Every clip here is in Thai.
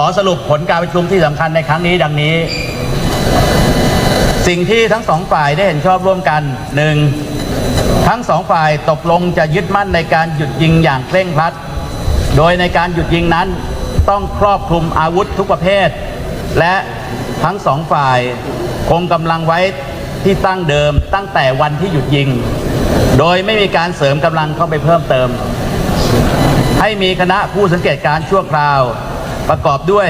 ขอสรุปผลการประชุมที่สำคัญในครั้งนี้ดังนี้ สิ่งที่ทั้งสองฝ่ายได้เห็นชอบร่วมกันหนึ่งทั้งสองฝ่ายตกลงจะยึดมั่นในการหยุดยิงอย่างเคร่งครัด โดยในการหยุดยิงนั้นต้องครอบคลุมอาวุธทุกประเภท และทั้งสองฝ่ายคงกำลังไว้ที่ตั้งเดิมตั้งแต่วันที่หยุดยิง โดยไม่มีการเสริมกำลังเข้าไปเพิ่มเติม ให้มีคณะผู้สังเกตการณ์ชั่วคราว ประกอบด้วย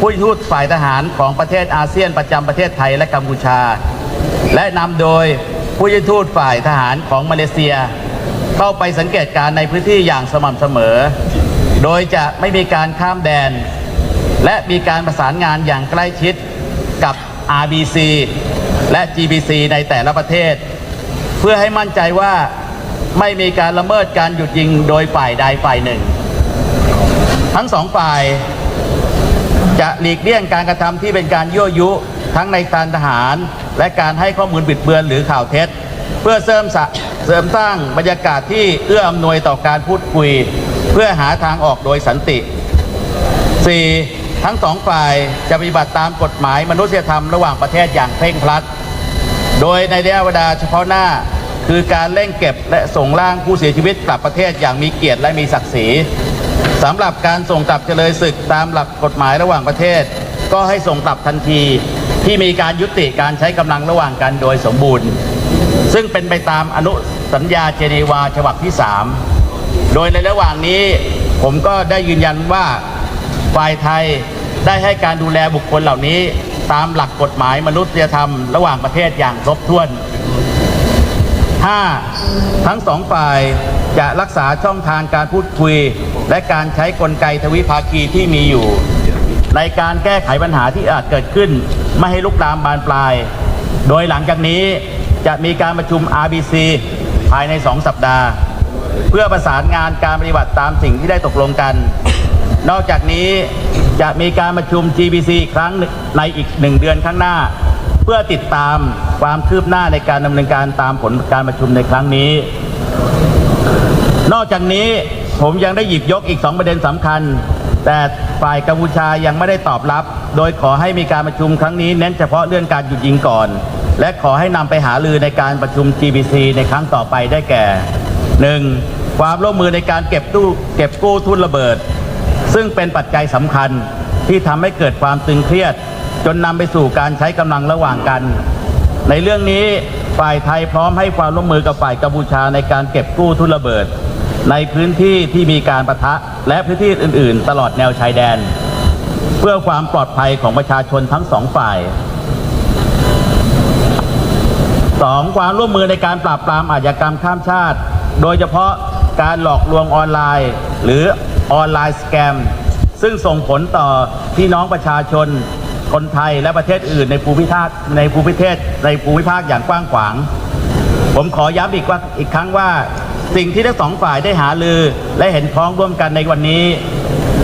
ผู้ทูตฝ่ายทหารของประเทศอาเซียนประจำประเทศไทยและกัมพูชา และนำโดยผู้ทูตฝ่ายทหารของมาเลเซีย เข้าไปสังเกตการณ์ในพื้นที่อย่างสม่ำเสมอ โดยจะไม่มีการข้ามแดน และมีการประสานงานอย่างใกล้ชิดกับ RBC และ GBC ในแต่ละประเทศ เพื่อให้มั่นใจว่าไม่มีการละเมิดการหยุดยิงโดยฝ่ายใดฝ่ายหนึ่ง ทั้งสองฝ่าย จะหลีกเลี่ยงการกระทำที่เป็นการยั่วยุ ทั้งในการทหาร และการให้ข้อมูลบิดเบือนหรือข่าวเท็จ เพื่อเสริมสะเสริมสร้างบรรยากาศที่เอื้ออำนวยต่อการพูดคุย เพื่อหาทางออกโดยสันติ 4. ทั้งสองฝ่ายจะปฏิบัติตามกฎหมายมนุษยธรรมระหว่างประเทศอย่างเคร่งครัด โดยในระยะเวลาเฉพาะหน้า คือการเร่งเก็บและส่งร่างผู้เสียชีวิตกลับประเทศอย่างมีเกียรติและมีศักดิ์ศรีสำหรับการส่งกลับเจริญศึกตามหลักกฎหมายระหว่างประเทศ ก็ให้ส่งกลับทันที ที่มีการยุติการใช้กำลังระหว่างกันโดยสมบูรณ์ ซึ่งเป็นไปตามอนุสัญญาเจนีวาฉบับที่ 3 โดยในระหว่างนี้ผมก็ได้ยืนยันว่าฝ่ายไทยได้ให้การดูแลบุคคลเหล่านี้ ตามหลักกฎหมายมนุษยธรรม ระหว่างประเทศอย่างครบถ้วน 5. ทั้งสองฝ่ายจะรักษาช่องทางการพูดคุย และการใช้กลไกทวิภาคีที่มีอยู่ ในการแก้ไขปัญหาที่อาจเกิดขึ้น ไม่ให้ลุกลามบานปลาย โดยหลังจากนี้จะมีการประชุม RBC ภายใน 2 สัปดาห์ เพื่อประสานงานการปฏิบัติตามสิ่งที่ได้ตกลงกัน นอกจากนี้จะมีการประชุม GBC ครั้งในอีกหนึ่งเดือนข้างหน้า เพื่อติดตามความคืบหน้าในการดำเนินการตามผลการประชุมในครั้งนี้ นอกจากนี้ผมยังได้หยิบยกอีกสองประเด็นสำคัญ แต่ฝ่ายกัมพูชายังไม่ได้ตอบรับ โดยขอให้มีการประชุมครั้งนี้เน้นเฉพาะเรื่องการหยุดยิงก่อน และขอให้นำไปหาลือในการประชุม GBC ในครั้งต่อไปได้แก่ 1. ความร่วมมือในการเก็บตู้เก็บกู้ทุนระเบิด ซึ่งเป็นปัจจัยสำคัญที่ทำให้เกิดความตึงเครียด จนนำไปสู่การใช้กำลังระหว่างกัน ในเรื่องนี้ฝ่ายไทยพร้อมให้ความร่วมมือกับฝ่ายกัมพูชาในการเก็บกู้ทุนระเบิด ในพื้นที่ที่มีการประทะและพื้นที่อื่น ๆ ตลอดแนวชายแดน เพื่อความปลอดภัยของประชาชนทั้งสองฝ่าย 2. ความร่วมมือในการปราบปรามอาชญากรรมข้ามชาติ โดยเฉพาะการหลอกลวงออนไลน์ หรือออนไลน์สแกมซึ่งส่งผลต่อพี่น้องประชาชน คนไทยและประเทศอื่นในภูมิภาคในภูมิประเทศในภูมิภาคอย่างกว้างขวาง ผมขอย้ำอีกว่าอีกครั้งว่า สิ่งที่ทั้งสองฝ่ายได้หาลือและเห็นพ้องร่วมกันในวันนี้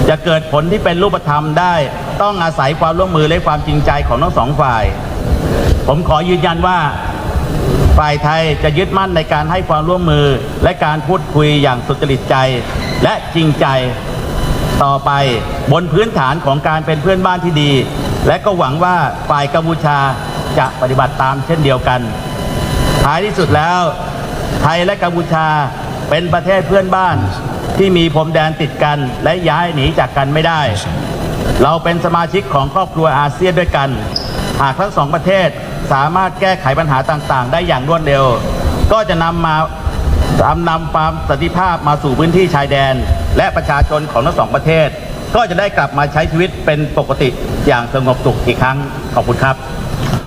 จะเกิดผลที่เป็นรูปธรรมได้ ต้องอาศัยความร่วมมือและความจริงใจของทั้งสองฝ่าย ผมขอยืนยันว่าฝ่ายไทยจะยึดมั่นในการให้ความร่วมมือและการพูดคุยอย่างสุจริตใจและจริงใจต่อไปบนพื้นฐานของการเป็นเพื่อนบ้านที่ดี และก็หวังว่าฝ่ายกัมพูชาจะปฏิบัติตามเช่นเดียวกัน ท้ายที่สุดแล้ว ไทยและกัมพูชาเป็นประเทศเพื่อนบ้านที่มีพรมแดนติดกันและย้ายหนีจากกันไม่ได้ เราเป็นสมาชิกของครอบครัวอาเซียนด้วยกัน หากทั้งสองประเทศสามารถแก้ไขปัญหาต่างๆ ได้อย่างรวดเร็ว ก็จะนำมาทำนำความสันติภาพมาสู่พื้นที่ชายแดน และประชาชนของทั้งสองประเทศ ก็จะได้กลับมาใช้ชีวิตเป็นปกติอย่างสงบสุขอีกครั้งขอบคุณครับ